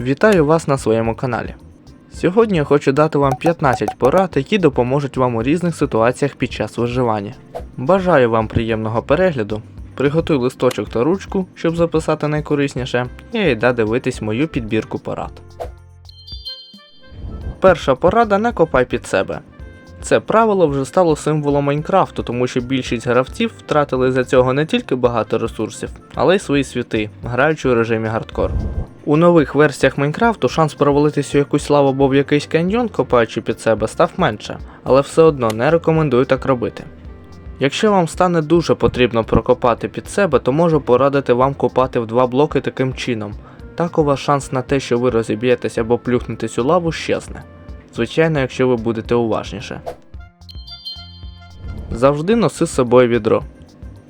Вітаю вас на своєму каналі. Сьогодні я хочу дати вам 15 порад, які допоможуть вам у різних ситуаціях під час виживання. Бажаю вам приємного перегляду. Приготуй листочок та ручку, щоб записати найкорисніше, і йде дивитись мою підбірку порад. Перша порада не копай під себе. Це правило вже стало символом Майнкрафту, тому що більшість гравців втратили за цього не тільки багато ресурсів, але й свої світи, граючи у режимі гардкор. У нових версіях Майнкрафту шанс провалитися у якусь лаву або в якийсь каньйон, копаючи під себе, став менше, але все одно не рекомендую так робити. Якщо вам стане дуже потрібно прокопати під себе, то можу порадити вам копати в два блоки таким чином. Так у вас шанс на те, що ви розіб'єтесь або плюхнетесь у лаву, щезне. Звичайно, якщо ви будете уважніше. Завжди носи з собою відро.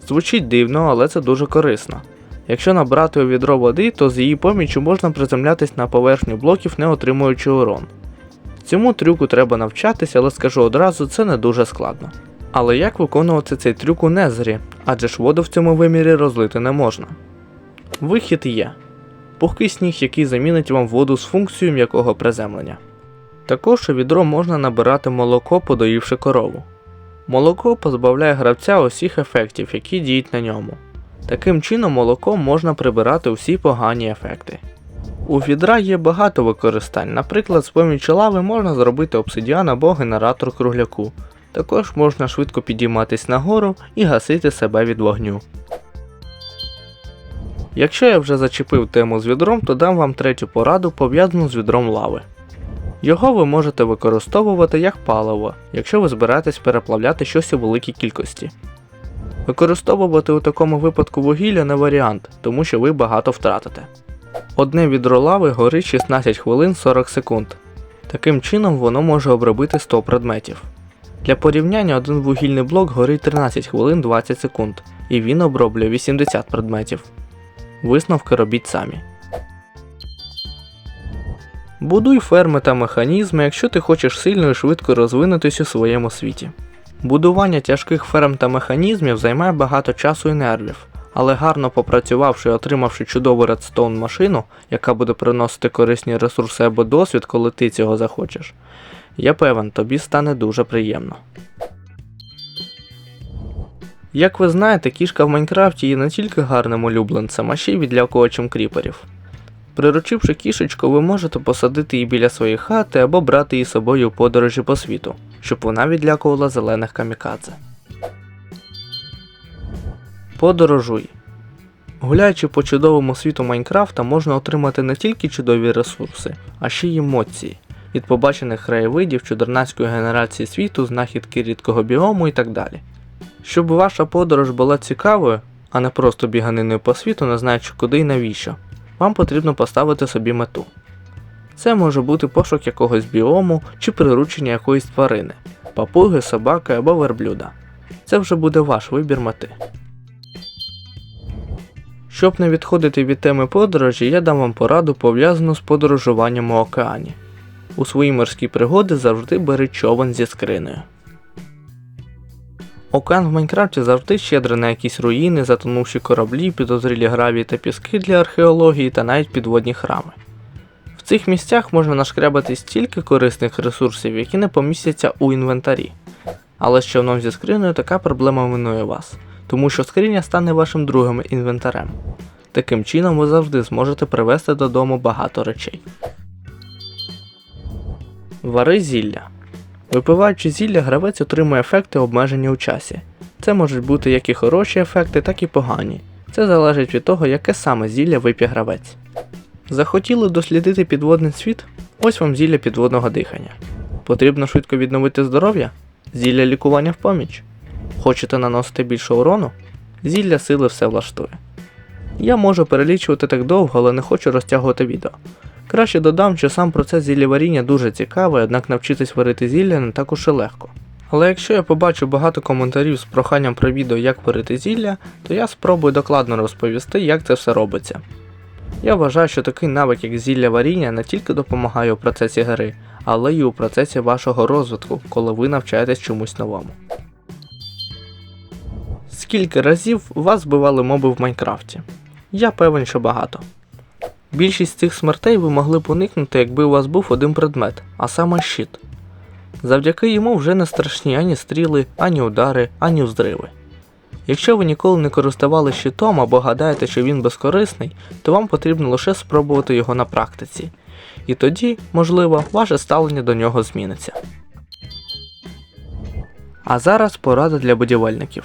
Звучить дивно, але це дуже корисно. Якщо набрати у відро води, то з її поміччю можна приземлятись на поверхню блоків, не отримуючи урон. Цьому трюку треба навчатися, але скажу одразу, це не дуже складно. Але як виконувати цей трюк у Незері, адже ж воду в цьому вимірі розлити не можна. Вихід є пухкий сніг, який замінить вам воду з функцією м'якого приземлення. Також у відро можна набирати молоко, подоївши корову. Молоко позбавляє гравця усіх ефектів, які діють на ньому. Таким чином молоком можна прибирати усі погані ефекти. У відра є багато використань, наприклад, з помічі лави можна зробити обсидіан або генератор кругляку. Також можна швидко підійматись нагору і гасити себе від вогню. Якщо я вже зачепив тему з відром, то дам вам третю пораду пов'язану з відром лави. Його ви можете використовувати як паливо, якщо ви збираєтесь переплавляти щось у великій кількості. Використовувати у такому випадку вугілля не варіант, тому що ви багато втратите. Одне відро лави горить 16 хвилин 40 секунд. Таким чином воно може обробити 100 предметів. Для порівняння один вугільний блок горить 13 хвилин 20 секунд, і він оброблює 80 предметів. Висновки робіть самі. Будуй ферми та механізми, якщо ти хочеш сильно і швидко розвинутись у своєму світі. Будування тяжких ферм та механізмів займає багато часу і нервів, але гарно попрацювавши і отримавши чудову редстоун машину, яка буде приносити корисні ресурси або досвід, коли ти цього захочеш, я певен, тобі стане дуже приємно. Як ви знаєте, кішка в Майнкрафті є не тільки гарним улюбленцем, а ще й відлякувачем кріперів. Приручивши кішечку, ви можете посадити її біля своєї хати або брати її собою у подорожі по світу, щоб вона відлякувала зелених камікадзе. Подорожуй. Гуляючи по чудовому світу Майнкрафта, можна отримати не тільки чудові ресурси, а ще й емоції від побачених краєвидів, чудернацької генерації світу, знахідки рідкого біому і так далі. Щоб ваша подорож була цікавою, а не просто біганиною по світу, не знаючи куди і навіщо, вам потрібно поставити собі мету. Це може бути пошук якогось біому чи приручення якоїсь тварини, папуги, собаки або верблюда. Це вже буде ваш вибір мети. Щоб не відходити від теми подорожі, я дам вам пораду пов'язану з подорожуванням у океані. У свої морські пригоди завжди бери човен зі скринею. Океан в Майнкрафті завжди щедрий на якісь руїни, затонувші кораблі, підозрілі гравії та піски для археології та навіть підводні храми. Цих місцях можна нашкрябати стільки корисних ресурсів, які не помістяться у інвентарі. Але з човном зі скринею така проблема минує вас, тому що скриня стане вашим другим інвентарем. Таким чином ви завжди зможете привезти додому багато речей. Вари зілля. Випиваючи зілля, гравець отримує ефекти обмежені у часі. Це можуть бути як і хороші ефекти, так і погані. Це залежить від того, яке саме зілля вип'є гравець. Захотіли дослідити підводний світ? Ось вам зілля підводного дихання. Потрібно швидко відновити здоров'я? Зілля лікування в поміч. Хочете наносити більше урону? Зілля сили все влаштує. Я можу перелічувати так довго, але не хочу розтягувати відео. Краще додам, що сам процес зіллєваріння дуже цікавий, однак навчитись варити зілля не так уж і легко. Але якщо я побачу багато коментарів з проханням про відео, як варити зілля, то я спробую докладно розповісти, як це все робиться. Я вважаю, що такий навик, як зілля варіння, не тільки допомагає у процесі гри, але й у процесі вашого розвитку, коли ви навчаєтесь чомусь новому. Скільки разів вас збивали моби в Майнкрафті? Я певен, що багато. Більшість цих смертей ви могли б уникнути, якби у вас був один предмет, а саме щит. Завдяки йому вже не страшні ані стріли, ані удари, ані взриви. Якщо ви ніколи не користували щитом або гадаєте, що він безкорисний, то вам потрібно лише спробувати його на практиці. І тоді, можливо, ваше ставлення до нього зміниться. А зараз порада для будівельників.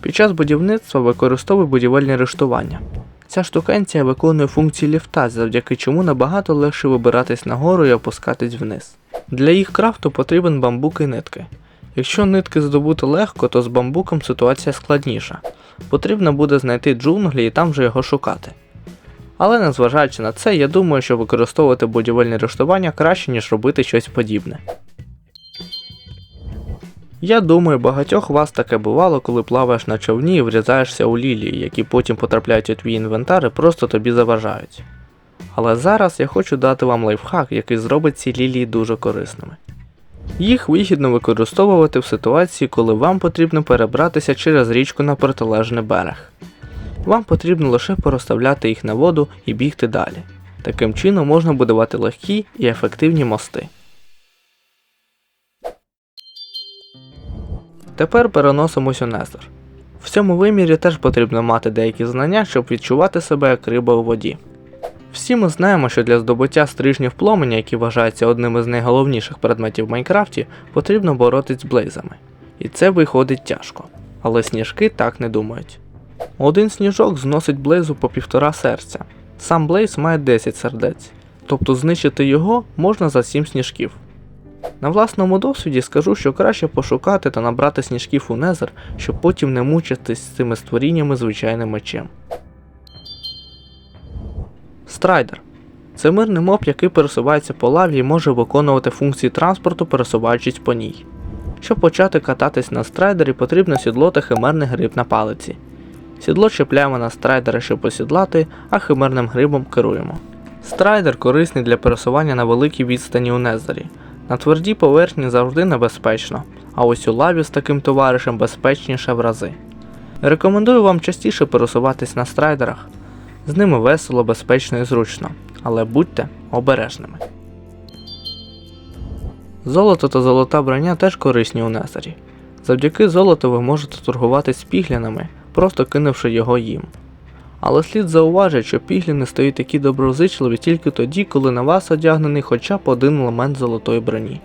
Під час будівництва використовуй будівельні рештування. Ця штукенція виконує функції ліфта, завдяки чому набагато легше вибиратись нагору і опускатись вниз. Для їх крафту потрібен бамбук і нитки. Якщо нитки здобути легко, то з бамбуком ситуація складніша. Потрібно буде знайти джунглі і там вже його шукати. Але незважаючи на це, я думаю, що використовувати будівельні рештування краще, ніж робити щось подібне. Я думаю, багатьох вас таке бувало, коли плаваєш на човні і врізаєшся у лілії, які потім потрапляють у твій інвентар і просто тобі заважають. Але зараз я хочу дати вам лайфхак, який зробить ці лілії дуже корисними. Їх вигідно використовувати в ситуації, коли вам потрібно перебратися через річку на протилежний берег. Вам потрібно лише порозставляти їх на воду і бігти далі. Таким чином можна будувати легкі і ефективні мости. Тепер переносимось у Незер. В цьому вимірі теж потрібно мати деякі знання, щоб відчувати себе як риба у воді. Всі ми знаємо, що для здобуття стрижнів пломеня, які вважаються одним із найголовніших предметів в Майнкрафті, потрібно боротись з блейзами. І це виходить тяжко. Але сніжки так не думають. Один сніжок зносить блейзу по півтора серця. Сам блейз має 10 сердець, тобто знищити його можна за 7 сніжків. На власному досвіді скажу, що краще пошукати та набрати сніжків у Незер, щоб потім не мучитись з цими створіннями звичайним мечем. Страйдер це мирний моб, який пересувається по лаві і може виконувати функції транспорту, пересуваючись по ній. Щоб почати кататись на страйдері, потрібно сідлоти химерний гриб на палиці. Сідло чіпляємо на страйдера, щоб посідлати, а химерним грибом керуємо. Страйдер корисний для пересування на великій відстані у Незері. На твердій поверхні завжди небезпечно, а ось у лаві з таким товаришем безпечніше в рази. Рекомендую вам частіше пересуватись на страйдерах. З ними весело, безпечно і зручно, але будьте обережними. Золото та золота броня теж корисні у Незері. Завдяки золоту ви можете торгуватись з піглянами, просто кинувши його їм. Але слід зауважити, що пігліни стають такі доброзичливі тільки тоді, коли на вас одягнений хоча б один елемент золотої броні.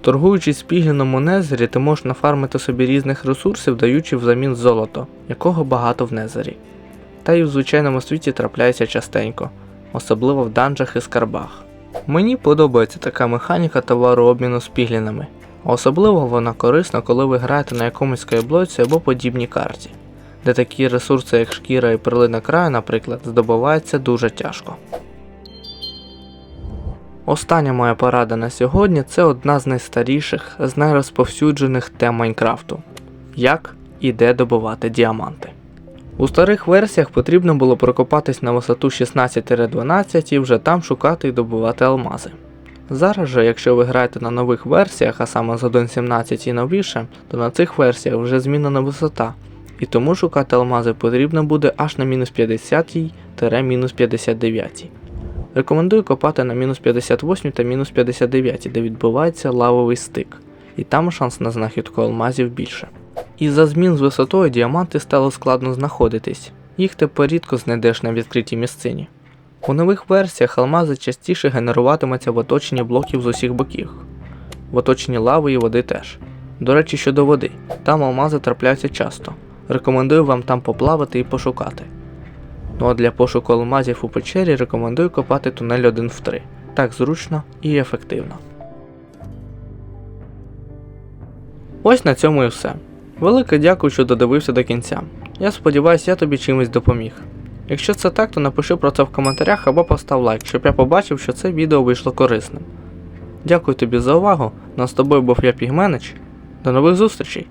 Торгуючись з пігліном у Незері, ти можеш нафармити собі різних ресурсів, даючи взамін золото, якого багато в Незері. Та й в звичайному світі трапляється частенько, особливо в данжах і скарбах. Мені подобається така механіка товарообміну з піглінами, особливо вона корисна, коли ви граєте на якомусь скайблоці або подібній карті, де такі ресурси, як шкіра і перлина краю, наприклад, здобуваються дуже тяжко. Остання моя порада на сьогодні це одна з найстаріших, з найрозповсюджених тем Майнкрафту. Як і де добувати діаманти. У старих версіях потрібно було прокопатись на висоту 16-12 і вже там шукати і добувати алмази. Зараз же, якщо ви граєте на нових версіях, а саме з 1.17 і новіше, то на цих версіях вже змінена висота, і тому шукати алмази потрібно буде аж на мінус 50-мінус 59. Рекомендую копати на мінус 58 та мінус 59, де відбувається лавовий стик, і там шанс на знахідку алмазів більше. Із-за змін з висотою діаманти стало складно знаходитись, їх тепер рідко знайдеш на відкритій місцині. У нових версіях алмази частіше генеруватимуться в оточенні блоків з усіх боків, в оточенні лави і води теж. До речі, щодо води, там алмази трапляються часто. Рекомендую вам там поплавати і пошукати. Ну а для пошуку алмазів у печері рекомендую копати тунель 1 в 3. Так зручно і ефективно. Ось на цьому і все. Велике дякую, що додивився до кінця. Я сподіваюся, я тобі чимось допоміг. Якщо це так, то напиши про це в коментарях або постав лайк, щоб я побачив, що це відео вийшло корисним. Дякую тобі за увагу. На з тобою був я Пігменич. До нових зустрічей!